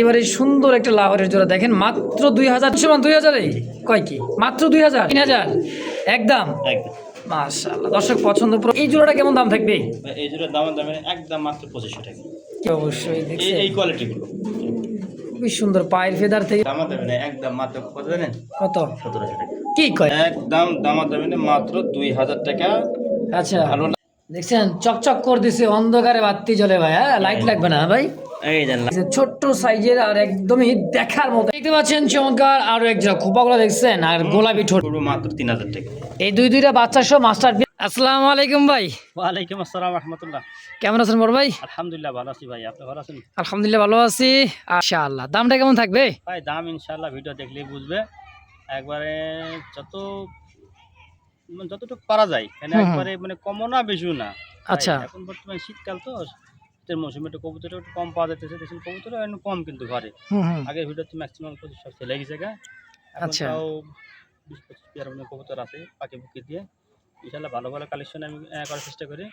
এবারে সুন্দর একটা লাহরের জোড়া দেখেন মাত্র দুই হাজার। সমান দুই হাজারে? কয় কি? মাত্র দুই হাজার? তিন হাজার? একদম? মাশাআল্লাহ দর্শক পছন্দ পুরো এই জোড়াটা কেমন দাম থাকবে? এই জোড়ার দাম দামে একদম মাত্র পঁচিশশো টাকা। অবশ্যই এই কোয়ালিটিগুলো খুবই সুন্দর পায়ের ফেদার থেকে দাম দামে না একদম মাত্র কত জানেন? কত? সতেরোশো টাকা। কি কয়? একদম দাম দামে না মাত্র দুই হাজার টাকা। আচ্ছা। ভালো দেখছেন চকচক করে দিছে অন্ধকারে বাতি জ্বলে ভাই হ্যাঁ? লাইট লাগবে না ভাই? ছোট্ট সাইজের আর একদমই দেখার মতো। দেখতে পাচ্ছেন চমৎকার আরও এক খোপাগুলো দেখছেন আর গোলাপি ঠোঁট। মাত্র তিন হাজার টাকা। এই দুই দুইটা বাচ্চা সহ মাস্টার আসসালামু আলাইকুম ভাই। ওয়ালাইকুম আসসালাম রহমতুল্লাহ। কেমন আছেন বড় ভাই? আলহামদুলিল্লাহ ভালো আছি ভাই আপনি ভালো আছেন? আলহামদুলিল্লাহ ভালো আছি। দামটা কেমন থাকবে? ভাই দাম ইনশাল্লাহ ভিডিও দেখলেই বুঝবে। একবারে যত মানে যতটুকু পারা যায়। হুম। একবারে মানে কমও না বেশিও না। আচ্ছা। এখন বর্তমানে শীতকাল তো শীতের মৌসুমে একটু কবুতর একটু কম পাওয়া যাইতেছে। দেশের কবুতর একটু কম কিন্তু ঘরে। আগের ভিডিওতে ম্যাক্সিমাম কবুতর সব চলে গেছে গা। আচ্ছা। তাও বিশ পঁচিশ পেয়ার মতো কবুতর আছে পাখি পুকি দিয়ে। ইনশাল্লাহ ভালো ভালো কালেকশন আমি করার চেষ্টা করি।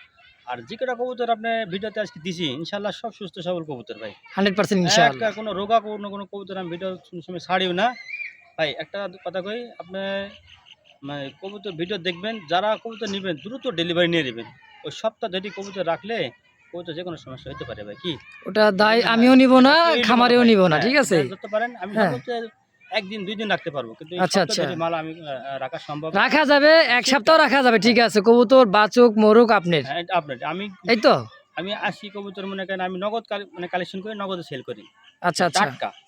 আর যে কটা কবুতর আপনি ভিডিওতে আজকে দিছি ইনশাল্লাহ সব সুস্থ সবল কবুতর ভাই। হান্ড্রেড পার্সেন্ট ইনশাআল্লাহ একটা কোনো রোগা কোনো কোনো কবুতর আমি ভিডিও সময় ছাড়িও না। ভাই একটা কথা কই আপনি মানে কবুতর ভিডিও দেখবেন যারা কবুতর নেবেন দ্রুত ডেলিভারি নিয়ে নেবেন। ওই সপ্তাহ ধরে কবুতর রাখলে কবুতর যে কোনো সমস্যা হতে পারে ভাই কি? ওটা দায় আমিও নিব না খামারেও নিব না ঠিক আছে? হ্যাঁ, ধরতে পারেন আমি হ্যাঁ। একদিন দুই দিন রাখতে পারব কিন্তু আচ্ছা, আচ্ছা। মাল আমি আহ, আহ, রাখা সম্ভব রাখা যাবে এক সপ্তাহ রাখা যাবে ঠিক আছে। কবুতর বাচুক মরুক আপনার। হ্যাঁ, আপনার। আমি এই তো? আমি আসি কবুতর মনে করেন আমি নগদ মানে কালেকশন করে নগদে সেল করি। আচ্ছা আচ্ছা।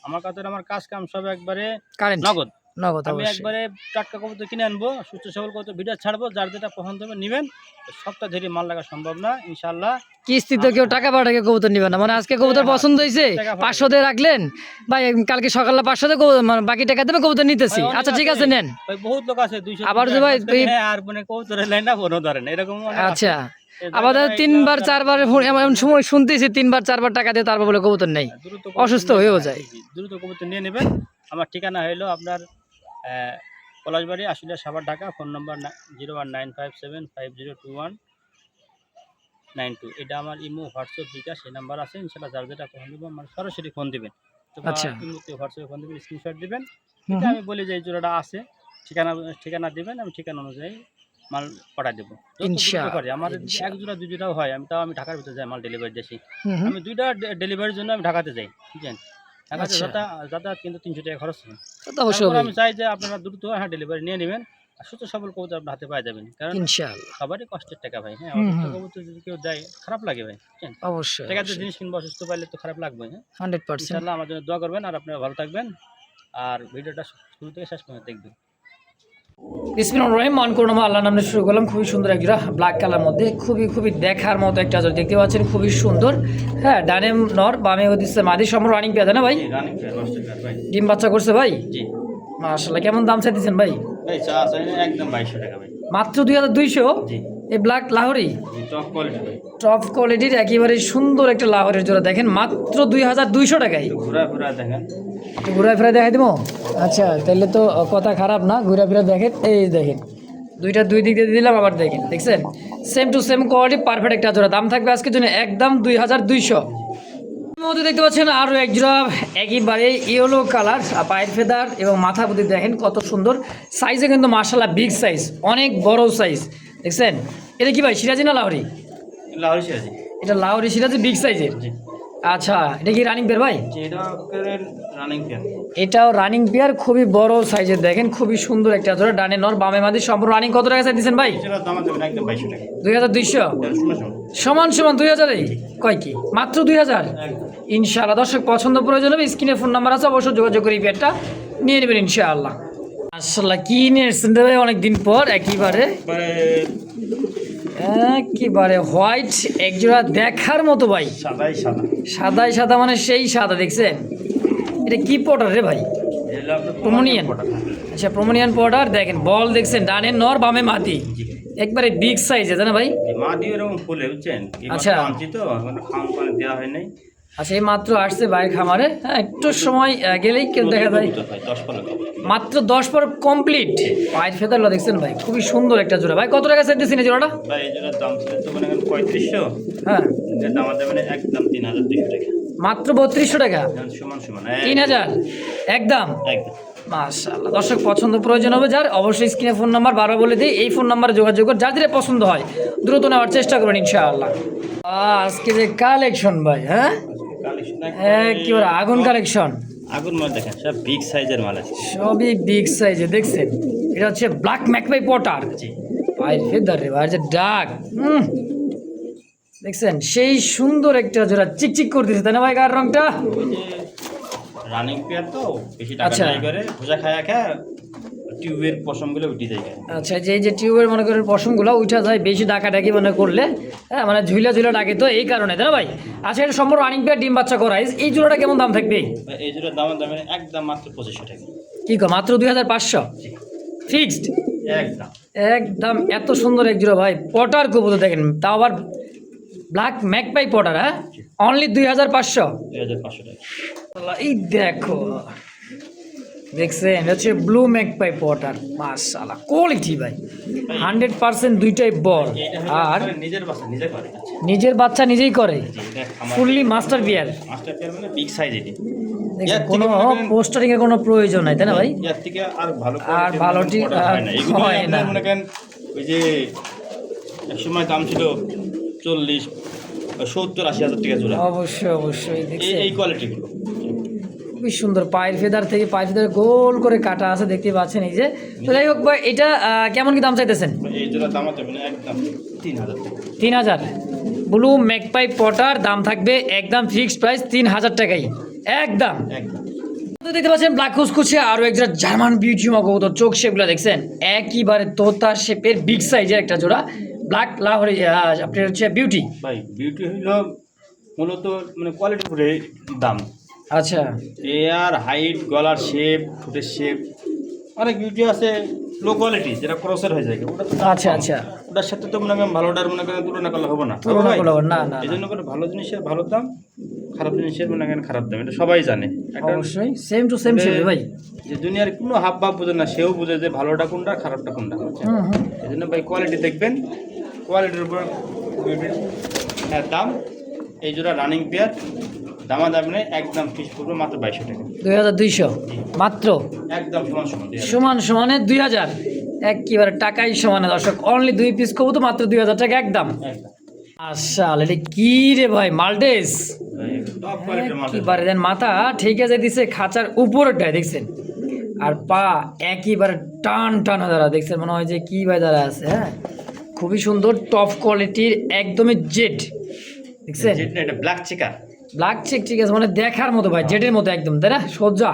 আমার কাছে আমার কাজ কাম সব একবারে নগদ। নগদ আমি একবারে টাটকা কবুতর কিনে আনব সুস্থ সবল কবুতর ভিডিও ছাড়বো যার যেটা পছন্দ হবে নেবেন। সপ্তাহ ধরে মাল লাগা সম্ভব না ইনশাল্লাহ কিস্তিতে কেউ টাকা পাঠাকে কবুতর নিবে না। মানে আজকে কবুতর পছন্দ হয়েছে পাঁচশো দিয়ে রাখলেন ভাই কালকে সকালে পাঁচশো দিয়ে মানে বাকি টাকা দেবে কবুতর নিতেছি। আচ্ছা ঠিক আছে। নেন। বহুত লোক আছে দুইশো আবার যে ভাই হ্যাঁ আর মানে কবুতর লাইন না ফোনও ধরেন এরকম আচ্ছা। তিনবার চারবার এমন সময় শুনতেছি তিনবার চারবার টাকা দিয়ে তারপর বলে কবুতর নেই। অসুস্থ হয়েও যায়। দ্রুত কবুতর নিয়ে নেবেন। আমার ঠিকানা হইল আপনার Palashbari Ashulia Savar Dhaka phone number zero one nine five seven five zero two one nine two. এটা আমার ইমো হোয়াটসঅ্যাপ বিকাশ সেই নাম্বার আছে ইনশাল্লাহ যার যেটা ফোন দেবো আমার সরাসরি ফোন দিবেন। আচ্ছা। হোয়াটসঅ্যাপে ফোন দেবেন স্ক্রিনশট দিবেন। এটা আমি বলি যে এই জোড়াটা আছে ঠিকানা ঠিকানা দিবেন আমি ঠিকানা অনুযায়ী মাল পাঠাই দেবো। আমার এক জোড়া দুই জোড়াও হয় আমি তাও আমি ঢাকার ভিতরে যাই মাল ডেলিভারি দিয়েছি। আমি দুইটা ডেলিভারির জন্য আমি ঢাকাতে যাই বুঝলেন যাতায়াত কিন্তু তিনশো টাকা খরচ হবে। আমি চাই যে আপনারা দ্রুত হ্যাঁ ডেলিভারি নিয়ে নেবেন। আর সুস্থ সবল কবুতর আপনার হাতে যাবেন কারণ সবারই কষ্টের টাকা ভাই হ্যাঁ হুম, অসুস্থ হুম। কবুতর যদি কেউ দেয় খারাপ লাগে ভাই জিনিস কিনবো অসুস্থ পাইলে তো খারাপ লাগবে হ্যাঁ। Hundred percent. আমার জন্য দোয়া করবেন আর আপনারা ভালো থাকবেন। আর ভিডিওটা শুরু থেকে শেষ পর্যন্ত দেখবেন। বিসমিল্লাহির রহিম। মান করুন আল্লাহ নামে শুরু করলাম। খুবই সুন্দর একটা ব্ল্যাক কালার মধ্যে। খুবই খুবই দেখার মতো একটা জোড়া দেখতে পাচ্ছেন। খুবই সুন্দর। হ্যাঁ ডানে নর বামে হচ্ছে মাদি। সম্র রানিং পেয়ে না ভাই? ডিম বাচ্চা করছে ভাই? জি। মাশাল্লাহ কেমন দাম চাইতেছেন ভাই? একদম বাইশশো টাকা ভাই। মাত্র দুই হাজার দুইশো? জি। এই black Lahori top quality top কোয়ালিটির একেবারে সুন্দর একটা লাহোরের জোড়া। দেখেন মাত্র দুই হাজার দুইশো টাকায়। ঘুরে ফিরে দেখাই দিব? আচ্ছা তাহলে তো কথা খারাপ না। ঘুরে ফিরে দেখেন এই দেখেন। দুইটা দুই দিক দিয়ে দিলাম আবার দেখেন দেখছেন? Same to same quality perfect একটা জোড়া। দাম থাকবে আজকের জন্য একদম দুই হাজার দুইশো। মধ্যে দেখতে পাচ্ছেন আরও এক জোড়া একইবারে ইয়েলো কালার পায়ের ফেদার এবং মাথা বুদ্ধি দেখেন কত সুন্দর। সাইজে কিন্তু মার্শাল্লাহ বিগ সাইজ অনেক বড় সাইজ দেখছেন? এটা কি ভাই সিরাজি না লাহরি? লাহোরি সিরাজি। এটা লাহরি সিরাজি বিগ সাইজের আচ্ছা এটা কি রানিং পেয়ার ভাই? এটাও রানিং পেয়ার খুবই বড় সাইজের দেখেন খুবই সুন্দর একটা জোড়া ডানে নর বামে মাদি সম্পূর্ণ রানিং কত টাকা চাই দিচ্ছেন ভাই? দুই হাজার দুইশো? সময় সমান সমান। দুই হাজারে কয় কি? মাত্র দুই হাজার? ইনশাআল্লাহ দর্শক পছন্দ প্রয়োজন হবে স্ক্রিনে ফোন নাম্বার আছে অবশ্যই যোগাযোগ করে এই পেয়ারটা নিয়ে নেবেন ইনশাআল্লাহ। আসলে কি নিয়ে এসছেন ভাই অনেকদিন পর? একইবারে? একেবারে। হোয়াইট একজোড়া দেখার মতো ভাই। সাদাই সাদা। সাদাই সাদা মানে সেই সাদা দেখছেন? এটা কি পটার রে ভাই? প্রমোনিয়ান আচ্ছা প্রমোনিয়ান পাউডার দেখেন বল দেখছেন ডানে নর বামে মাটি একবারে বিগ সাইজে না ভাই? মা দিয়ে এরকম ফুলে বুঝছেন? আচ্ছা। তো দেওয়া হয় নাই। আচ্ছা এই মাত্র আসছে বাইরের খামারে। হ্যাঁ একটু সময় গেলেই কেউ দেখা যায়। মাত্র দশ পর কমপ্লিট পায়ের ফেদারগুলো দেখছেন ভাই খুবই সুন্দর একটা জোড়া। ভাই কত টাকা চাইতেছেন এই জোড়াটা? ভাই এই জোড়ার দাম ছিল তো মনে পঁয়ত্রিশশো। হ্যাঁ। দাম দেবেন একদম তিন হাজার দুশো টাকা। মাত্র বত্রিশশো টাকা? সমান সমান। তিন হাজার? একদম? একদম। মাশাআল্লাহ। দর্শক পছন্দ প্রয়োজন হবে যার অবশ্যই স্ক্রিনে ফোন নাম্বার বারবার বলে দিই এই ফোন নাম্বারে যোগাযোগ করে যাদের পছন্দ হয় দ্রুত নেওয়ার চেষ্টা করবেন ইনশাআল্লাহ। আজকে যে কালেকশন ভাই হ্যাঁ? কালেকশন বলে আগুন কালেকশন আগুন মাল দেখেন সব বিগ সাইজের মাল আছে। সবই বিগ সাইজে দেখছেন? এটা হচ্ছে ব্ল্যাক ম্যাকবাই পটার জি। ভাই ফেদার রে ভাই যে ডাক। দেখছেন? সেই সুন্দর একটা জোড়া চিকচিক করে দিয়েছে তাই না ভাই গার রংটা? রানিং পেয়ার তো বেশি টাকা আচ্ছা। নাই করে ভোজা খায়া খায়া টিউবের পশমগুলো উঠে যায় আচ্ছা যে যে টিউবের মনে করেন পশমগুলো উঠা যায় বেশি ডাকাডাকি মনে করলে হ্যাঁ মানে ঝুলা ঝুলা ডাকে তো এই কারণে তাই ভাই? আচ্ছা এটা সম্পূর্ণ রানিং পেয়ার ডিম বাচ্চা করাই এই জোড়াটা কেমন দাম থাকবে? এই জোড়ার দাম দামে একদম মাত্র পঁচিশশো টাকা। কি কো মাত্র দুই হাজার পাঁচশো? ফিক্সড একদম। একদম এত সুন্দর এক জোড়া ভাই। পটার কবুতর দেখেন তাও আবার ব্ল্যাক ম্যাকপাই পটার হ্যাঁ অনলি দুই হাজার পাঁচশো। এই দেখো। দেখছেন হচ্ছে ব্লু ম্যাকপাই পটার মাশাআল্লাহ কোয়ালিটি ভাই। হান্ড্রেড পার্সেন্ট দুইটাই বল। আর নিজের বাসা নিজে করে নিজের বাচ্চা নিজেই করে। ফুললি মাস্টার বিয়ার মানে কোনো পোস্টারিং এর কোনো প্রয়োজন নাই তাই না ভাই? আর ভালো আর ভালো মানে হয় না। ওই যে এক সময় দাম ছিল চল্লিশ সত্তর আশি হাজার টাকা জোড়া। অবশ্যই অবশ্যই এই কোয়ালিটিগুলো খুবই সুন্দর পায়ের ফেদার থেকে পায়ের ফেদার গোল করে কাটা আছে দেখতে পাচ্ছেন এই যে। তো যাই হোক ভাই এটা কেমন কি দাম চাইতেছেন? এই জোড়া দাম মানে একদম তিন হাজার তিন হাজার। ব্লু ম্যাকপাই পটার দাম থাকবে একদম ফিক্সড প্রাইস তিন হাজার টাকাই। একদম। দেখতে পাচ্ছেন ব্ল্যাক কুচকুচে আরও একটা জার্মান বিউটি মগবতর চোখ শেপগুলো দেখছেন? একইবারে তোতা শেপের বিগ সাইজের একটা জোড়া। ব্ল্যাক লাহোরি আপনার হচ্ছে বিউটি ভাই বিউটি হইল মূলত মানে কোয়ালিটির উপরে দাম। আচ্ছা। এয়ার হাইট গলার শেপ ঠোঁটের শেপ অনেক বিউটি আছে লো কোয়ালিটি যেটা ক্রসের হয়ে যায়। ওটা আচ্ছা আচ্ছা। ওটার সাথে তো মনে করেন ভালোটার মনে করেন তুলনা করলে হবে না। তুলনা করলে হবে না, না। এই জন্য করে ভালো জিনিসের ভালো দাম খারাপ জিনিসের মনে করেন খারাপ দাম এটা সবাই জানে। একটা অবশ্যই সেম টু সেম শেপে ভাই। যে দুনিয়ার কোনো হাব ভাব বোঝে না সেও বোঝে যে ভালোটা কোনটা খারাপটা কোনটা। এই জন্য ভাই কোয়ালিটি দেখবেন। কোয়ালিটির উপর হ্যাঁ দাম এই জোড়া রানিং পেয়ার দামা দাম নেই একদম ফিস পড়বে মাত্র বাইশশো টাকা। দুই হাজার দুইশো? মাত্র? একদম সমান সমান সমান সমানে দুই হাজার। একেবারে টাকাই সমানে দর্শক। অনলি দুই পিস কবু তো মাত্র দুই হাজার টাকা একদম। আচ্ছা এটা কি রে ভাই মাল্টেস একেবারে দেন মাথা ঠিক আছে দিছে খাঁচার উপরটায় দেখছেন? আর পা একেবারে টান টান দাঁড়া দেখছেন? মনে হয় যে কি ভাই দাঁড়া আছে হ্যাঁ? খুবই সুন্দর টপ কোয়ালিটির একদমই জেট দেখছেন? যেটা না, এটা ব্ল্যাক চিকার ব্ল্যাক চেক ঠিক আছে মানে দেখার মতো ভাই জেটের মতো একদম তাই না? সজ্জা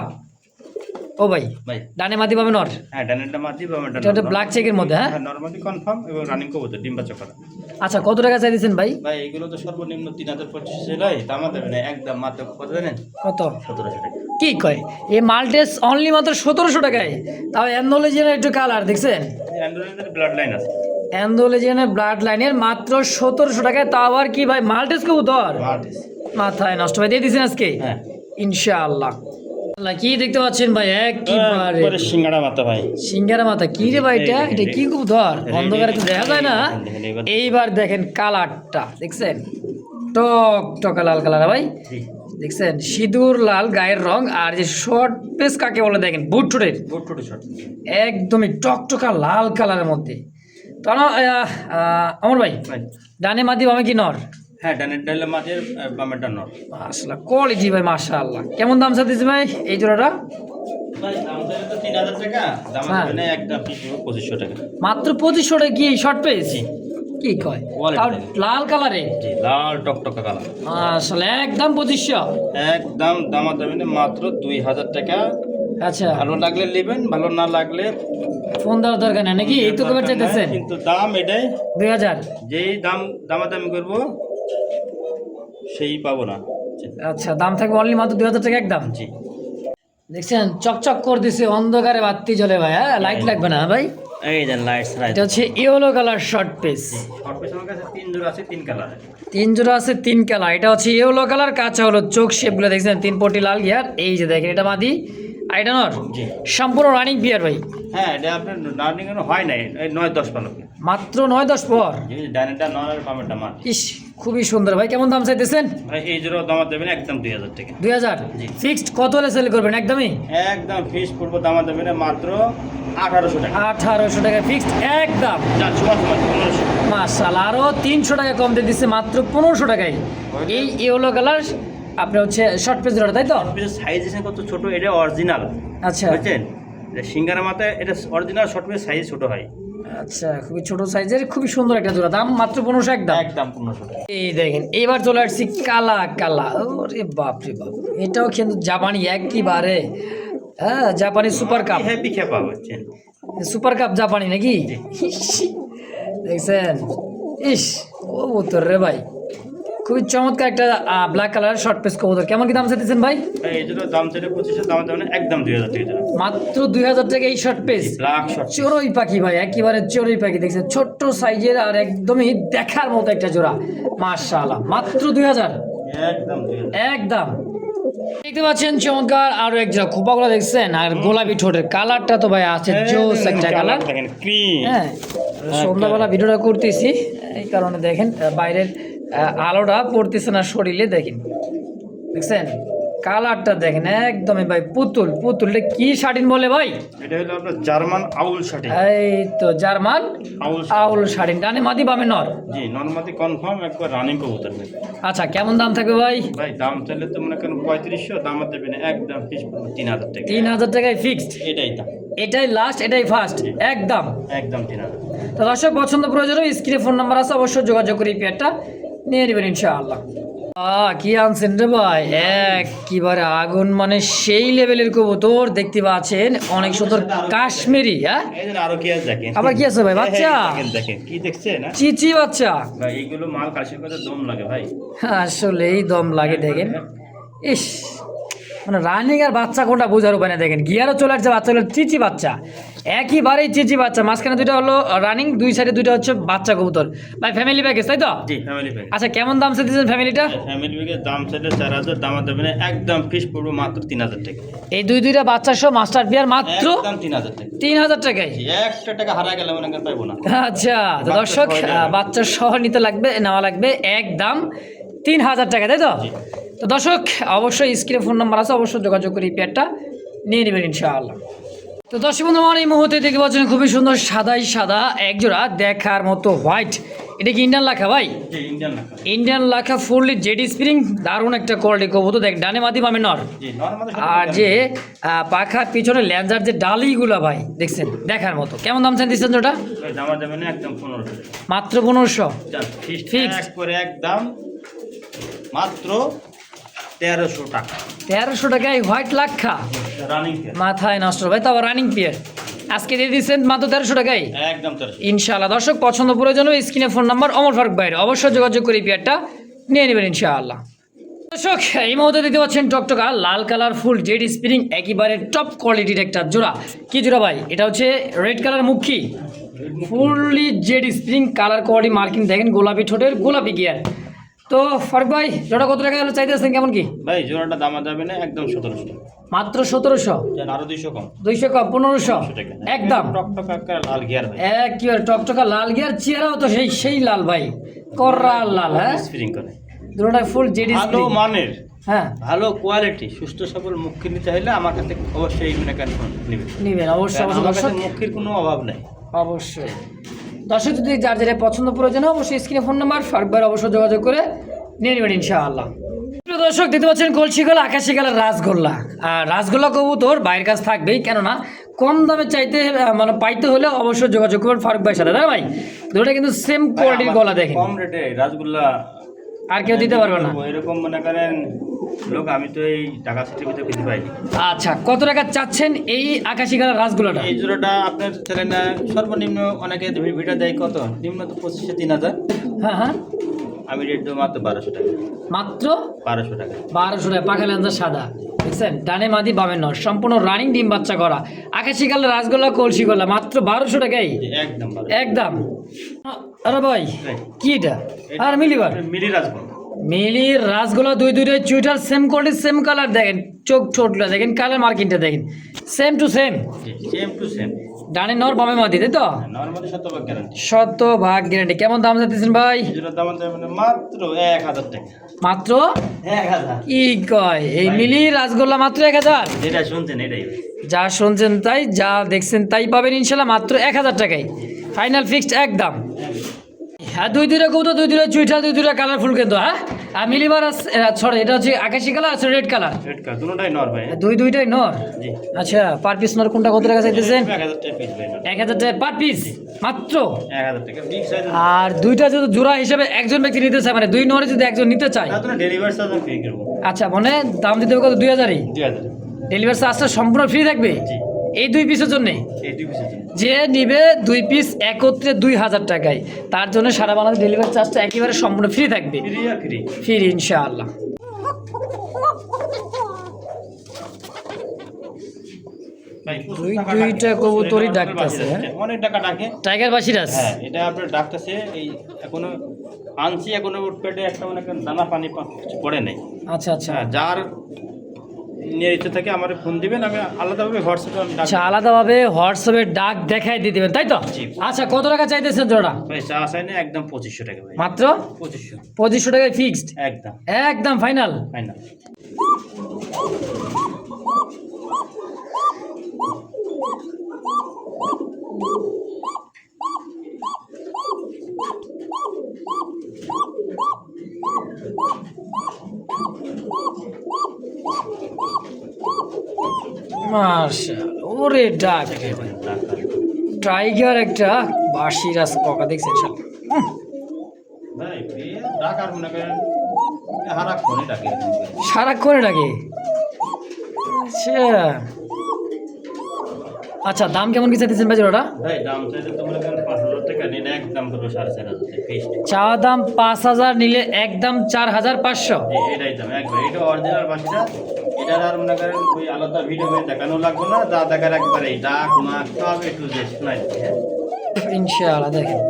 ও ভাই ভাই। ডানে মাতি পাবেন ওর? হ্যাঁ ডানেরটা এটা একটা ব্ল্যাক চেকের মধ্যে হ্যাঁ? নর্মালি কনফার্ম এবং রানিং কবুতর আচ্ছা কত টাকা চাই দিচ্ছেন ভাই? ভাই এগুলো তো সর্বনিম্ন তিন হাজার পঁচিশ জেলায় দামা দেবে না একদম মাত্র কত জানেন? কত? সতেরোশো টাকা। কি কয়? এই মাল্টেস অনলি মাত্র সতেরোশো টাকায় তাও অ্যান্ডোলজিয়ানের একটু কালার দেখছেন? ব্লাড লাইন আছে। অ্যান্ডোলজিয়ানের ব্লাড লাইনের মাত্র সতেরোশো টাকায়। তাও আবার কি ভাই? মাল্টেস কবুতর? আর্টিস্ট মাথায় নষ্ট ভাই দিয়ে দিচ্ছেন আজকে? হ্যাঁ। ইনশাআল্লাহ। কি দেখতে পাচ্ছেন ভাই? একবারে সিঙ্গাড়া মাথা ভাই। সিঙ্গারা মাথা। কি রে ভাই এটা? এটা কি কবুতর? অন্ধকারে তো দেখা যায় না। এইবার দেখেন কালারটা। দেখছেন? টক টকা লাল কালার ভাই। দেখছেন? সিঁদুর লাল গায়ের রং আর যে শর্ট পেস কাকে বলে দেখেন? বুট শট একদমই টকটকা লাল কালারের মধ্যে। অমর ভাই ডানে মাদি বামে কি নর? হ্যাঁ ডানের ডাইলে মাঝের বামেরটা নর। মাশাআল্লাহ কোয়ালিটি ভাই মাশাআল্লাহ কেমন দাম চাচ্ছিস ভাই এই জোড়াটা? দাম দাম হ্যাঁ। মাত্র পঁচিশশো টাকা কি শর্ট পেস কি কয়। লাল কালারে লাল টকটকা কালার আসলে একদম পঁচিশশো। একদম দামা না মাত্র দুই হাজার টাকা। আচ্ছা। ভালো লাগলে নেবেন ভালো না লাগলে ফোন দেওয়ার দরকার নেই নাকি? এই তো কবে চাইতেছেন? কিন্তু দাম এটাই। দুই হাজার। যেই দাম দামাদামি করব সেই পাবো না। আচ্ছা দাম থাকবে অনলি মাত্র দুই হাজার টাকা একদম? জি। দেখছেন চকচক করতেছে অন্ধকারে বাতি জ্বলে ভাই হ্যাঁ? লাইট লাগবে না ভাই? এই যে লাইট এটা হচ্ছে yellow colour short piece short piece আমার কাছে তিন জোড়া আছে তিন কালার তিন জোড়া আছে তিন কালার এটা হচ্ছে ইয়েলো কালার কাঁচা হলো চোখ শেপগুলো দেখছেন? তিন পটি লাল গিয়ার এই যে দেখেন এটা মাদি। আইটা নর জি। সম্পূর্ণ রানিং পিয়ার ভাই। হ্যাঁ এটা আপনার রানিং হয় নাই নয় দশ পালকে। মাত্র নয় দশ পর? ডাইনেটা নয় বামেরটা মাঠ। ইস খুবই সুন্দর। ভাই কেমন দাম চাইতেছেন? ভাই এই জোড়া দামা দেবেন একদম দুই হাজার টাকা। দুই হাজার? ফিক্সড কত হলে সেল করবেন একদমই? একদম ফিস পড়ব দামা দেবেন মাত্র আঠারোশো টাকা। আঠারোশো টাকা ফিক্সড একদম। পনেরোশো। আরও তিনশো টাকা কম দিয়ে দিচ্ছে মাত্র পনেরোশো টাকায়। এই ইয়েলো কালার আপনি হচ্ছে শর্ট পেজ তাই তো? সাইজ এসে কত ছোট এটা অরিজিনাল আচ্ছা। বুঝছেন? এটা সিঙ্গারা মাথায় এটা অরিজিনাল শর্ট পিস সাইজ ছোট হয়। আচ্ছা খুবই ছোট সাইজের খুবই সুন্দর একটা জোড়া। দাম মাত্র পনেরোশো একদম? একদম পনেরোশো এই দেখেন এবার চলে আসছি কালা কালা। ওরে বাপ রে বাপ এটাও কিন্তু জাপানি একইবারে হ্যাঁ জাপানি সুপার কাপ হ্যাপি খেপা হচ্ছেন সুপার কাপ জাপানি নাকি? দেখছেন? ইস ও উত্তর রে ভাই। খুবই চমৎকার একটা ব্ল্যাক কালার শর্ট পেস কবুতর। কেমন কি দাম চাইতেছেন ভাই? ভাই এই জন্য দাম চাইলে পঁচিশশো দাম দেবেন একদম দুই হাজার টাকা। মাত্র দুই হাজার টাকা এই শর্ট পেস ব্ল্যাক শর্ট চড়ুই পাখি ভাই একেবারে চড়ুই পাখি দেখছেন? ছোট্ট সাইজের আর একদমই দেখার মতো একটা জোড়া। মার্শাল্লাহ মাত্র দুই হাজার? একদম একদম। দেখতে পাচ্ছেন চমৎকার আরও এক জোড়া খোপাগুলো দেখছেন? আর গোলাপি ঠোঁটের কালারটা তো ভাই আছে জোস একটা কালার ক্রিম হ্যাঁ সন্ধ্যাবেলা ভিডিওটা করতেছি এই কারণে দেখেন বাইরের আলোটা পড়তেছে না শরীরে দেখেন। দেখছেন? কালারটা দেখেন একদমই ভাই পুতুল। পুতুল এটা কি শাটিন বলে ভাই? এটা হলো আপনার জার্মান আউল শার্টিং এই তো জার্মান আউল আউল শাটিন। ডানে মাদি বামে নর? জি নর্মালি কনফার্ম একবার রানিং কবুতর আচ্ছা কেমন দাম থাকবে ভাই? ভাই দাম চাইলে তো মনে করেন পঁয়ত্রিশশো দাম দেবেন একদম ফিস পড়ব তিন হাজার টাকা। তিন হাজার টাকায় ফিক্সড এটাই দাম। এটাই লাস্ট এটাই ফার্স্ট একদম? একদম তিন হাজার। তো দর্শক পছন্দ প্রয়োজন স্ক্রিনে ফোন নাম্বার আছে অবশ্যই যোগাযোগ করে এই পেয়ারটা নিয়ে নেবেন ইনশাআল্লাহ। কি আনছেন রে ভাই? একেবারে আগুন মানে সেই লেভেলের কবুতর দেখতে পাচ্ছেন। অনেক সুন্দর কাশ্মীরি হ্যাঁ? আরও কি আছে দেখেন। আবার কি আছে ভাই, বাচ্চা? দেখেন কি দেখছেন চিচি বাচ্চা। ভাই এইগুলো মাল দম লাগে ভাই। আসলেই দম লাগে দেখেন। ইস মানে রানিং আর বাচ্চা কোনটা বোঝার উপায় না দেখেন। গিয়ারও চলে আসছে বাচ্চা চিচি বাচ্চা। একইবারেই চিচি বাচ্চা। মাঝখানে দুইটা হলো রানিং দুই সাইডে দুইটা হচ্ছে বাচ্চা কবুতর। ভাই ফ্যামিলি প্যাকেজ তাই তো? জি ফ্যামিলি প্যাক আচ্ছা কেমন দাম দিচ্ছেন ফ্যামিলিটা ফ্যামিলি প্যাকের দাম চাইলে চার হাজার দাম দেবেন একদম ফিস পড়ব মাত্র তিন হাজার টাকা। এই দুই দুইটা বাচ্চা সহ মাস্টার বিয়ার মাত্র একদম তিন হাজার টাকা। তিন হাজার টাকায়? একটা টাকা হারা গেলে মনে করেন পাইবো না। আচ্ছা দর্শক বাচ্চা সহ নিতে লাগবে নেওয়া লাগবে একদম তিন হাজার টাকা তাই তো? জি। তো দর্শক অবশ্যই স্ক্রিনে ফোন নাম্বার আছে অবশ্যই যোগাযোগ করে এই পেয়ারটা নিয়ে নেবেন ইনশাআল্লাহ। তো দর্শক বন্ধু আমার এই মুহূর্তে দেখতে পাচ্ছেন খুবই সুন্দর সাদাই সাদা একজোড়া দেখার মতো হোয়াইট। এটা কি ইন্ডিয়ান লাখা ভাই? Indian Lakha. Fully jade spring দারুণ একটা কোয়ালিটি কবুতর। দেখ ডানে মাদি বামে নর। আর যে পাখার পিছনে ল্যাঞ্জার যে ডালিগুলা ভাই দেখছেন? দেখার মতো। কেমন দাম চান দিচ্ছেন ওটা মাত্র পনেরোশো। করে একদম মাত্র তেরোশো টাকা। তেরোশো টাকায় হোয়াইট লাক্ষা। রানিং মাথায় নষ্ট ভাই তাও রানিং পিয়ার আজকে দিয়ে দিচ্ছেন মাত্র তেরোশো টাকায়। একদম ইনশাআল্লাহ। দর্শক পছন্দ প্রয়োজন স্ক্রিনে ফোন নাম্বার অমর ফারুক ভাইয়ের। অবশ্যই যোগাযোগ করে পেয়ারটা নিয়ে নেবেন ইনশাআল্লাহ। দর্শক এই মুহূর্তে দিতে পাচ্ছেন টকটকা লাল কালার ফুল জেড স্প্রিং একেবারে টপ কোয়ালিটির একটা জোড়া। কি জোড়া ভাই? এটা হচ্ছে রেড কালার মুখী। Fully jade spring colour quality marking দেখেন গোলাপি ঠোঁটের গোলাপি গিয়ার তো ফারুক ভাই জোড়া কত টাকা হলো চাইতেছেন কেমন কি? ভাই জোড়াটা দামা যাবে না একদম সতেরোশো। মাত্র সতেরোশো? আরও দুইশো কম। দুইশো কম পনেরোশো? একদম। টকটক লাল গিয়ার ভাই। একেবারে টকটকা লাল গিয়ার চেহারাও তো সেই সেই লাল ভাই। কররা লাল হ্যাঁ? স্প্রিং করে। দুটোটা ফুল জেডি ভালো মানের হ্যাঁ। ভালো কোয়ালিটি সুস্থ সবল মুখী নিতে হলে আমার কাছে অবশ্যই মনে করেন নেবে নিবেন অবশ্যই। আমার কাছে দর্শক কোনো অভাব নেই। অবশ্যই। দর্শক যদি যার যেটা পছন্দ প্রয়োজন অবশ্যই স্ক্রিনে ফোন নাম্বার ফারবার অবশ্যই যোগাযোগ করে নিয়ে নেবেন ইনশাআল্লাহ। দর্শক দেখতে পাচ্ছেন কলসি গলা আকাশি গলার রাসগোল্লা। আর রাসগোল্লা কবুতর বাইরের কাছ থাকবেই কেননা কম দামে চাইতে মানে পাইতে হলে অবশ্যই যোগাযোগ করবেন ফারুক ভাই সাথে। না ভাই দুটো কিন্তু সেম কোয়ালিটির গলা দেখেন। কম রেটে রাসগোল্লা আর কেউ দিতে পারবে না। এরকম মনে করেন লোক আমি তো এই টাকা সিটির ভিতরে পেতে পাইনি। আচ্ছা কত টাকা চাচ্ছেন এই আকাশি কালার গাছগুলোটা এই জোড়াটা আপনার ছেলে না সর্বনিম্ন অনেকে ভিডিও দেয় কত? নিম্ন তো পঁচিশে তিন হাজার। হ্যাঁ হ্যাঁ। আমি রেট দেবো মাত্র বারোশো টাকা। মাত্র? বারোশো টাকা। বারোশো টাকা। পাখা সাদা। দেখছেন? ডানে মাদি বামের নর সম্পূর্ণ রানিং ডিম বাচ্চা করা। আকাশি কালার রাসগোল্লা কলসি গোল্লা মাত্র বারোশো টাকাই? একদম একদম। আরে ভাই ভাই, কি এটা? আর মিলিবার? মিলি রাসগোল্লা। মিলির রাসগোলা দুই দুইটা চুইটার সেম কোয়ালিটি সেম কালার দেখেন চোখ ছোটলা দেখেন কালার মার্কিংটা দেখেন। Same to same same to same ডানে নর বামে মাদি তাই তো? নর্মালি শতভাগ গ্যারান্টি শত ভাগ গ্যারান্টি কেমন দাম চাইতেছেন ভাই? মানে মাত্র এক হাজার টাকা। মাত্র? কি কয়? এই মিলি রাসগোল্লা মাত্র এক হাজার? যেটা শুনছেন এটাই যা শুনছেন তাই যা দেখছেন তাই পাবেন ইনশাল্লাহ মাত্র এক হাজার টাকায়। ফাইনাল ফিক্সড একদম। হ্যাঁ দুই দুইটা কৌতো দুই দুইটা চুইটা দুই দুইটা কালারফুল কিন্তু হ্যাঁ? আর মিলিবার সরি এটা হচ্ছে আকাশি কালার আছে রেড কালার রেড কার্ড দুটোটাই নর ভাই। দুই দুইটাই নর? জি। আচ্ছা পার পিস নর কোনটা কত টাকা চাইতেছেন? এক হাজার টাকা পার পিস মাত্র? এক হাজার টাকা বিগ সাইজ আর দুইটা যদি জোড়া হিসেবে একজন ব্যক্তি নিতে চায় মানে দুই নরে যদি একজন নিতে চায়? তাহলে ডেলিভারি চার্জ ফ্রি করব আচ্ছা মানে দাম দিতে হবে কত? দুই হাজারই? দুই হাজার। ডেলিভারি চার্জটা সম্পূর্ণ ফ্রি থাকবে? জি। এই দুই পিসের জন্যে? যে নিবে দুই পিস একত্রে দুই হাজার টাকায় তার জন্য সারা বাংলাদেশ ডেলিভারি চার্জটা একেবারে সম্পূর্ণ ফ্রি থাকবে। ফ্রি ইনশাআল্লাহ। দুই- দুইটা কবুতরই ডাকতাছে, বাসি হ্যাঁ? যাচ্ছে। অনেক টাকা ডাকে। টাইগার বাসিরাজ হ্যাঁ এটা আপনার ডাকতেছে এই এখনও আনছি এখনও পেটে একটা মানে দানা পানি পড়ে নেই। আচ্ছা আচ্ছা। হ্যাঁ যার নিয়ে ইচ্ছে থাকে আমার ফোন দিবেন আমি আলাদাভাবে হোয়াটসঅ্যাপে আমি আচ্ছা আলাদাভাবে হোয়াটসঅ্যাপে ডাক দেখাই দিয়ে দেবেন তাই তো? আচ্ছা কত টাকা চাইতেছেন জোড়া? ভাই চা চাই না একদম পঁচিশশো টাকা ভাই। মাত্র? পঁচিশশো। পঁচিশশো টাকায় ফিক্সড একদম। একদম ফাইনাল ফাইনাল ওরে ডাক টাইগার একটা বাসিরাজ ককা দেখছেন সব। সারাক্ষণে ডাকে। আচ্ছা দাম কেমন কি চাইতেছেন ভাই ওটা দাম চাইলে তো মনে করেন পাঁচ হাজার টাকা নিলে একদম করব সাড়ে চার হাজার চাওয়া দাম পাঁচ হাজার নিলে একদম চার হাজার পাঁচশো। এটাই দাম। একবার এটা অরিজিনাল বাসিটা। এটার আর মনে করেন ওই আলাদা ভিডিও দেখানো লাগবে না যা দেখার একবার এই ডাক সব একটু শোনাই? ইনশাআল্লাহ দেখেন।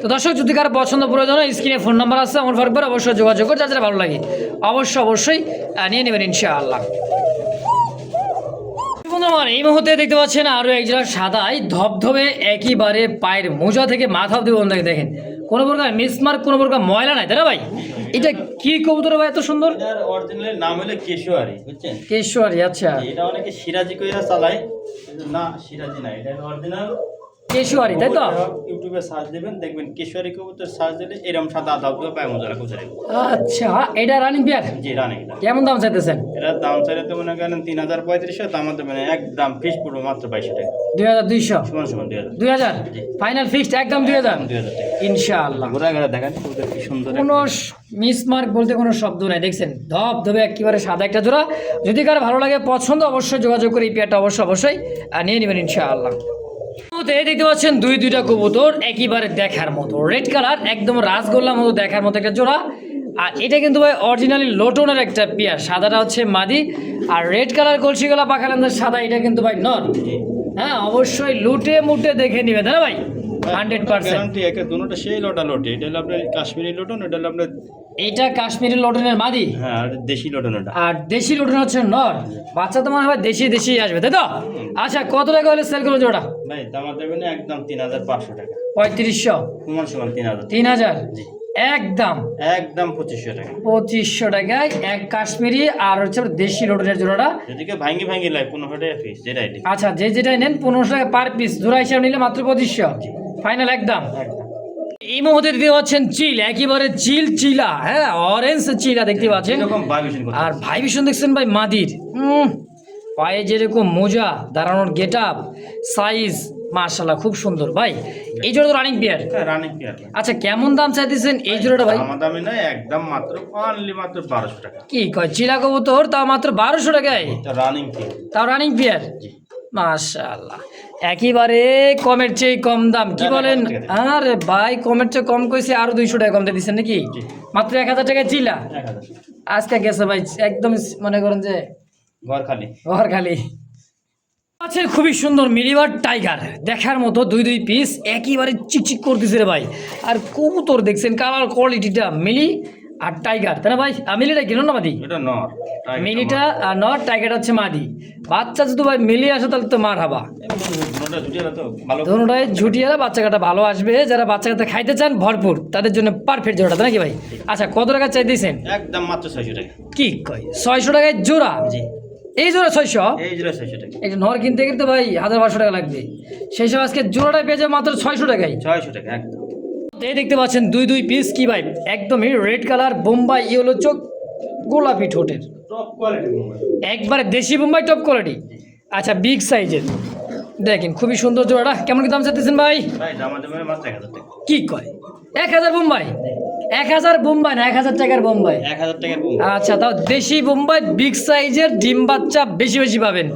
তো দর্শক যদি কারও পছন্দ প্রয়োজন হয় স্ক্রিনে ফোন নাম্বার আছে আমার ফারুকবার অবশ্যই যোগাযোগ করে যা যারা ভালো লাগে অবশ্যই অবশ্যই নিয়ে নেবেন ইনশাআল্লাহ। বন্ধু আমার এই মুহূর্তে দেখতে পাচ্ছেন আরও একজন সাদাই ধবধবে একইবারে পায়ের মোজা থেকে মাথা অব্দি বন্ধুকে দেখেন। কোনো প্রকার মিসমার্ক কোনো প্রকার ময়লা নাই তাই না ভাই? এটা কি কবুতর ভাই এত সুন্দর? অরিজিনাল নাম হলো কেশোয়ারি বুঝছেন? কেশোয়ারি আচ্ছা। এটা অনেকে সিরাজি কইরা চালায় না সিরাজি না এটা অরিজিনাল কেশোয়ারি তাই তো? ইউটিউবে সার্চ দিবেন দেখবেন কেশোয়ারি কবুতর সার্চ দিলে এরকম সাদা ধবধবে পায় মজারা কুচারে আচ্ছা এটা রানিং বিয়ার জি রানি এটা কেমন দাম চাইতেছেন? এটার দাম চাইলে তো মনে করেন তিন হাজার পঁয়ত্রিশশো দাম হতে মানে একদম ফিস পড়বে মাত্র বাইশশো টাকা। দুই হাজার দুইশো? সমান সমান দুই হাজার। দুই হাজার। ফাইনাল ফিক্সড একদম দুই হাজার? দুই হাজার ইনশাআল্লাহ। ঘোরা ঘোরা দেখেন কবুতর কি সুন্দর কোনো মিসমার্ক বলতে কোনো শব্দ নাই দেখছেন? ধপ ধবে একেবারে সাদা একটা জোড়া। যদি কারও ভালো লাগে পছন্দ অবশ্যই যোগাযোগ করে এই পেয়ারটা অবশ্যই অবশ্যই নিয়ে নেবেন ইনশাআল্লাহ। দেখতে পাচ্ছেন দুই দুইটা কবুতর একইবারে দেখার মতো। রেড কালার একদম রাসগোল্লার মতো দেখার মতো একটা জোড়া। আর এটা কিন্তু ভাই অরিজিনালি লোটনের একটা পেয়ার, সাদাটা হচ্ছে মাদি। আর রেড কালার কলসিগলা পাখালান্দার সাদা, এটা কিন্তু ভাই নর। হ্যাঁ অবশ্যই লুটে মুটে দেখে নিবে তাই ভাই? Hundred percent. গ্যারান্টি একে দুটোটা সেই লোটা লোটে এটা হলো আপনার কাশ্মীরি লোটন এটা হলো আপনার এইটা কাশ্মীরি লটনের মাদি? হ্যাঁ আর দেশি লোটন ওটা। আর দেশি লটন হচ্ছে নর। বাচ্চা তো মনে হয় দেশি দেশি আসবে তাই তো? আচ্ছা কত টাকা হলে সেল করব জোড়া ভাই দাম দেবেন একদম তিন হাজার পাঁচশো টাকা। পঁয়ত্রিশশো? সমান সমান তিন হাজার। তিন হাজার? জি। একদম? একদম পঁচিশশো টাকা। পঁচিশশো টাকায় এক কাশ্মীরি আর হচ্ছে দেশি লটনের জোড়াটা। যদি কেউ ভাঙ্গি ভাঙ্গি লাই পনেরো টাকা ফিস যেটাই আচ্ছা যে যেটাই নেন পনেরোশো টাকা পার পিস জোড়া হিসাবে নিলে মাত্র পঁচিশশো। ফাইনাল একদম। এই মুহূর্তে দিতে পাচ্ছেন চিল একেবারে চিল চিলা হ্যাঁ অরেঞ্জ চিলা দেখতে পাচ্ছেন। আর ভাই ভীষণ দেখছেন ভাই মাদির। পায়ে যেরকম মোজা দাঁড়ানোর গেট আপ সাইজ মার্শাল্লাহ খুব সুন্দর ভাই। এই জোড়া তো রানিং পেয়ার রানিং পেয়ার আচ্ছা কেমন দাম চাইতেছেন এই জোড়াটা ভাই? আমার দামে নয় একদম মাত্র অনলি মাত্র বারোশো টাকা। কি কয় চিলা কবুতর তাও মাত্র বারোশো টাকায়? রানিং পেয়ার তাও রানিং পেয়ার জি মাশাআল্লাহ। একেবারে কমের চেয়ে কম দাম কি বলেন। আরে ভাই কমের চেয়ে কম কইছে আরও দুইশো টাকা কম দিয়ে দিচ্ছেন নাকি? মাত্র এক হাজার টাকা চিলা? আজকে গেছে ভাই একদম মনে করেন যে ঘর খালি। ঘর খালি। আছে খুবই সুন্দর মিলিবার টাইগার দেখার মতো দুই দুই পিস একেবারে চিকচিক করতেছে রে ভাই। আর কবুতর দেখছেন কালার কোয়ালিটিটা মিলি আর টাইগার তাই না ভাই? মিলিটা কিনো না মাদি? এটা নর মিলিটা আর নর টাইগার হচ্ছে মাদি। বাচ্চা যদি ভাই মিলি আসে তাহলে তো মার হাবা। ভালো। ঝুটিয়ারা বাচ্চা কাটা ভালো আসবে। যারা বাচ্চা কাটা খাইতে চান ভরপুর। তাদের জন্য পারফেক্ট জোড়াটা তাই নাকি ভাই? আচ্ছা কত টাকা চাই দিয়েছেন একদম মাত্র ছয়শো টাকা। কি কয়? ছয়শো টাকায় জোড়া? জি। এই জোড়া ছয়শো? এই জোড়া ছয়শো টাকা। একটা নর কিনতে কিন্তু ভাই হাজার বারোশো টাকা লাগবে। সেই সব আজকে জোড়াটা পেয়ে যাবে মাত্র ছয়শো টাকায়। ছয়শো টাকা একদম। এই দেখতে পাচ্ছেন দুই দুই পিস কি ভাই? একদমই রেড কালার বোম্বাই ইয়েলো চোখ গোলাপি ঠোঁটের। একবারে দেশি বোম্বাই টপ কোয়ালিটি আচ্ছা বিগ সাইজের দেখেন খুবই সুন্দর জোড়াটা। কেমন কি দাম চাইতেছেন ভাই? কি কয়? এক হাজার বোম্বাই এক হাজার বোম্বাই না এক হাজার টাকার বোম্বাই এক হাজার টাকার আচ্ছা তাও দেশি বোম্বাই বিগ সাইজের ডিম বাচ্চা বেশি বেশি পাবেন।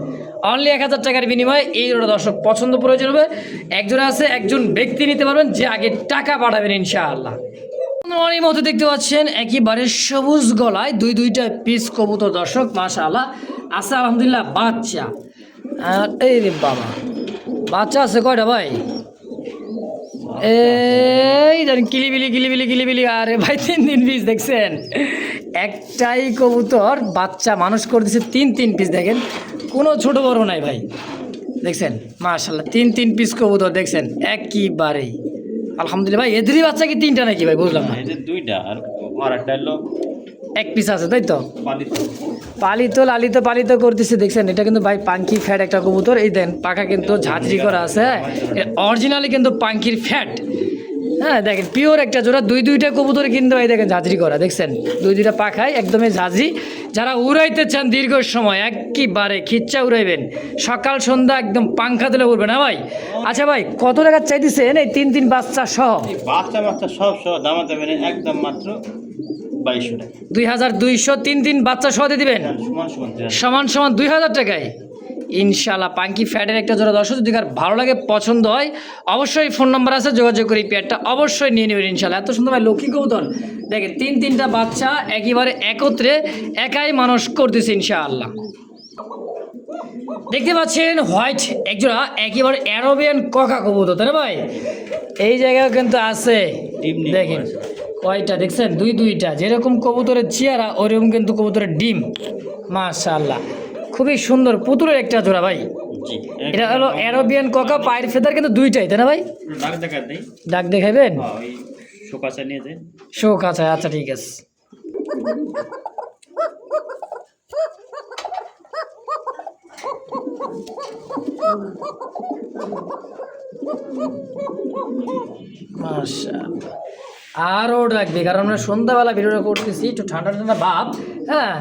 অনলি এক হাজার টাকার বিনিময়ে এই জোড়া দর্শক পছন্দ প্রয়োজন হবে। একজন আছে, একজন ব্যক্তি নিতে পারবেন যে আগে টাকা পাঠাবেন ইনশাআল্লাহ। এই মতো দেখতে পাচ্ছেন, একেবারে সবুজ গলায় দুই দুইটা পিস কবুতর দর্শক, মাশাআল্লাহ। আছে আলহামদুলিল্লাহ বাচ্চা। এই রে বাবা, বাচ্চা আছে কয়টা ভাই? এই জানেন কিলিবিলি কিলিবিলি কিলিবিলি, আরে ভাই, তিন তিন পিস দেখছেন। একটাই কবুতর, বাচ্চা মানুষ করে দিচ্ছে তিন তিন পিস দেখেন। কোনো ছোট বড় নাই ভাই। দেখছেন? মাশাল্লাহ তিন তিন পিস কবুতর দেখছেন? একইবারেই আলহামদুলিল্লাহ ভাই এদেরই বাচ্চা কি তিনটা নাকি ভাই? বুঝলাম না। এই দুইটা আর আর হলো এক পিস আছে তাই তো? পালিত। লালিত পালিত করতেছে দেখছেন? এটা কিন্তু ভাই পাঙ্কি ফ্যাট একটা কবুতর। এই দেন পাখা কিন্তু ঝাঁঝরি করা আছে। অরিজিনালি কিন্তু পাঙ্কির ফ্যাট হ্যাঁ দেখেন পিওর একটা জোড়া দুই দুইটা কবুতর কিন্তু ভাই দেখেন ঝাঁঝরি করা দেখছেন? দুই দুইটা পাখায় একদমই ঝাঁঝরি। যারা উড়াইতে চান দীর্ঘ সময় একবারে খিচ্চা উড়াইবেন। সকাল সন্ধ্যা একদম পাংখা দিলে উঠবে না ভাই? আচ্ছা ভাই কত টাকা চাইতেছেন এই তিন তিন বাচ্চা সহ? বাচ্চা বাচ্চা সব সব দাম দেবে একদম মাত্র বাইশশো টাকা। দুই হাজার দুইশো তিন তিন বাচ্চা সহ দিয়ে দিবেন? সমান সমান দেয়া। সমান সমান দুই হাজার টাকায়? ইনশাল্লাহ পাঙ্কি ফ্যাটের একটা জোড়া দর্শক যদি কার ভালো লাগে পছন্দ হয় অবশ্যই ফোন নাম্বার আছে যোগাযোগ করে এই পেয়ারটা অবশ্যই নিয়ে নেবেন ইনশাল্লাহ এত সুন্দর ভাই লক্ষ্মী কবুতর। দেখেন তিন তিনটা বাচ্চা একেবারে একত্রে একাই মানুষ করতেছে ইনশাআল্লাহ। দেখতে পাচ্ছেন হোয়াইট একজোড়া একেবারে অ্যারোবিয়ান ককা কবুতর তাই না ভাই? এই জায়গায় কিন্তু আছে। ডিম দেখেন। কয়টা দেখছেন? দুই দুইটা। যেরকম কবুতরের চেয়ারা ওরকম কিন্তু কবুতরের ডিম। মাশাআল্লাহ। খুবই সুন্দর পুতুলের একটা জোড়া ভাই। এটা হলো অ্যারোবিয়ান ককা পায়ের ফেদার কিন্তু দুইটাই তাই না ভাই? ডাক দেখা দেই। ডাক দেখাইবেন? হ্যাঁ শোক আছে আচ্ছা ঠিক আছে। আরও ডাকবে কারণ আমরা সন্ধ্যাবেলা ভিডিওটা করতেছি একটু ঠান্ডা ঠান্ডা ভাব হ্যাঁ?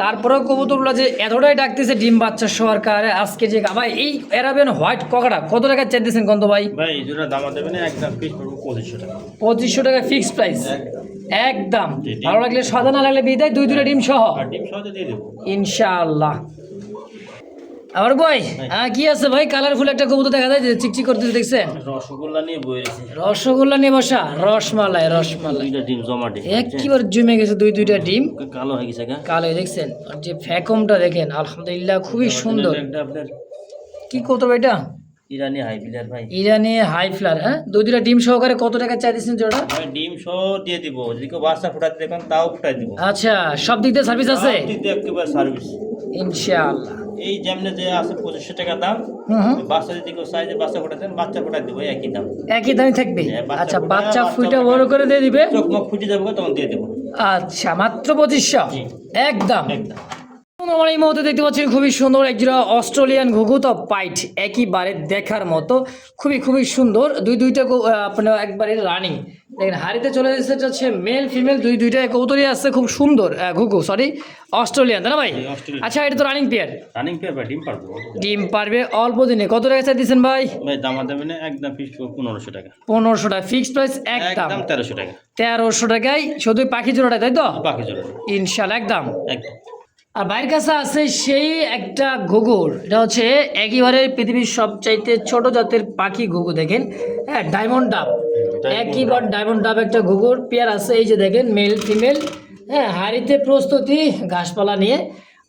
তারপরেও কবুতরগুলো যে এতটাই ডাকতেছে ডিম বাচ্চা সরকার কারে আজকে যে ভাই এই অ্যারাবিয়ান হোয়াইট ককাটা কত টাকা চাইতেছেন কন্ত ভাই? ভাই জোড়া দাম দেবেন একদম ফিক্স করব পঁচিশশো টাকা। পঁচিশশো টাকা ফিক্স প্রাইস একদম। ভালো লাগলে সাদা না লাগলে বিদায় দুই দুটো ডিম সহ। ডিম সহ দিয়ে দেবো। ইনশাআল্লাহ। আবার ভাই হ্যাঁ কি আছে ভাই? কালারফুল একটা কবুতর দেখা যায় যে চিকচিক করতেছে দেখছেন? রসগোল্লা নিয়ে বই রসগোল্লা নিয়ে বসা? রসমালাই রসমালাই। দুইটা ডিম জমা ডিম একবার জমে গেছে দুই দুইটা ডিম। কালো হয়ে গেছে কালো দেখছেন? আর যে ফ্যাকমটা দেখেন আলহামদুলিল্লাহ খুবই সুন্দর। কি কত ভাই এটা? ইরানি হাই ভাই। ইরানি হাই ফ্লার হ্যাঁ? দুই দুইটা ডিম সহকারে কত টাকা চাইতেছেন জোড়া? ভাই ডিম সহ দিয়ে দিব যদি কেউ বাচ্চা ফুটাতে দেখেন তাও ফুটাই দিব। আচ্ছা সব দিক দিয়ে সার্ভিস আছে? একেবারে সার্ভিস ইনশাআল্লাহ। এই যেমনি যে আছে পঁচিশশো টাকা দাম বাচ্চা যদি কেউ সাইজে বাচ্চা ফোটাতেন বাচ্চা ফোটাই দিব একই দাম। একই দামই থাকবে? হ্যাঁ, আচ্ছা বাচ্চা ফুটে। বড় করে দিয়ে দিবে? চোখ মুখ ফুটে যাবে তখন দিয়ে দেবো। আচ্ছা মাত্র পঁচিশশো? একদম। একদম। আমার এই মুহূর্তে দেখতে পাচ্ছি খুবই সুন্দর একজোড়া অস্ট্রেলিয়ান ঘুঘুত পাইট একইবারে দেখার মতো। খুবই খুবই সুন্দর। দুই দুইটা আপনার একবারে রানিং। দেখেন হাড়িতে চলে এসেছে হচ্ছে মেল ফিমেল দুই দুইটা কৌতরি আসছে খুব সুন্দর ঘুঘু সরি অস্ট্রেলিয়ান তাই না ভাই? আচ্ছা এটা তো রানিং পেয়ার রানিং পেয়ার ভাই ডিম পারব ডিম পারবে অল্প দিনে। কত টাকা চাই দিচ্ছেন ভাই? ভাই দামা দেবে না একদম পনেরোশো টাকা। পনেরোশো টাকা ফিক্সড প্রাইস একদম। তেরোশো টাকা। তেরোশো টাকায় শুধু পাখি জোড়াটা তাই তো? বাকি জোড়া ইনশাল্লাহ একদম। একদম। আর বাইরের কাছে আছে সেই একটা ঘুঘুর। এটা হচ্ছে একেবারে পৃথিবীর সবচাইতে ছোট জাতের পাখি ঘুঘু দেখেন। হ্যাঁ ডায়মন্ড ডাব একইবার ডায়মন্ড ডাব একটা ঘুঘুর। পেয়ার আছে এই যে দেখেন মেল ফিমেল হ্যাঁ হাড়িতে প্রস্তুতি ঘাসপালা নিয়ে।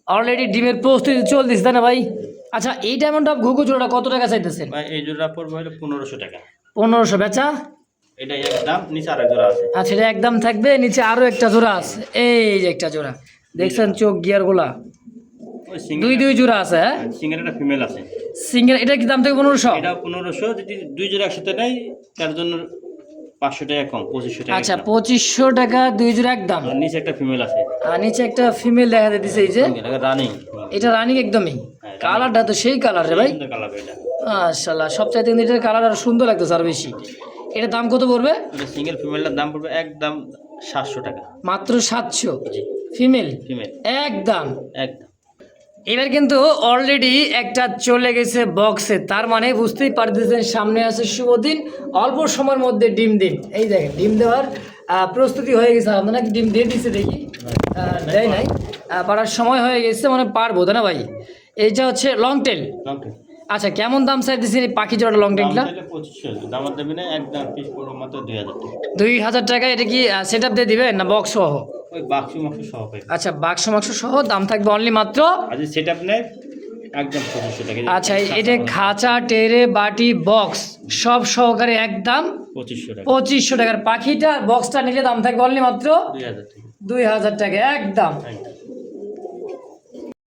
অলরেডি ডিমের প্রস্তুতি চলতেছে তাই না ভাই? আচ্ছা এই ডায়মন্ড অফ ঘুঘু জোড়াটা কত টাকা চাইতেছেন? ভাই এই জোড়া পড়বে হলো পনেরোশো টাকা। পনেরোশো বেচা? এটা একদম নিচে আরেক জোড়া আছে। আচ্ছা এটা একদম থাকবে নিচে আরও একটা জোড়া আছে। এই যে একটা জোড়া। দেখছেন চোখ গিয়ারগুলা? দুই দুই জোড়া আছে হ্যাঁ? সিঙ্গেল একটা ফিমেল আছে। সিঙ্গেল এটা কি দাম থেকে পনেরোশো? এটা পনেরোশো যদি দুই জোড়া একসাথে নেয় তার জন্য পাঁচশো টাকা কম পঁচিশশো টাকা আচ্ছা পঁচিশশো টাকা দুই জোড়া একদম? আর নিচে একটা ফিমেল আছে। আর নিচে একটা ফিমেল দেখা এই যে। রানিং এটা রানিং একদমই? হ্যাঁ, কালারটা তো সেই কালার রে ভাই। কালার এটা। মাশাল্লাহ সবচাইতে কিন্তু এটার কালার আর সুন্দর লাগতেছে আর বেশি। এটার দাম কত পড়বে? সিঙ্গেল ফিমেলটার দাম পড়বে একদম সাতশো টাকা। মাত্র সাতশো। ফিমেল ফিমেল একদম। একদম। এবার কিন্তু অলরেডি একটা চলে গেছে বক্সে তার মানে বুঝতেই পারতেছেন সামনে আছে শুভ দিন অল্প সময়ের মধ্যে ডিম দিন এই দেখেন ডিম দেওয়ার প্রস্তুতি হয়ে গেছে। আপনার ডিম দিয়ে দিচ্ছে দেখি? দেয় নাই। পারার সময় হয়ে গেছে মানে পারব তাই না ভাই? এইটা হচ্ছে লং টেল আচ্ছা কেমন দাম চাইতেছেন এই পাখি জোড়া লং টেলটা দুই হাজার টাকা। এটা কি সেট আপ দিয়ে দিবেন না বক্স সহ? ওই বাক্স মাক্স সহ পাই আচ্ছা বাক্স মাক্স সহ দাম থাকবে অনলি মাত্র? একদম আচ্ছা এটা খাঁচা টেরে বাটি বক্স সব সহকারে একদম পঁচিশশো টাকা। পঁচিশশো টাকার পাখিটা বক্সটা নিলে দাম থাকবে অনলি মাত্র দুই হাজার টাকা। একদম।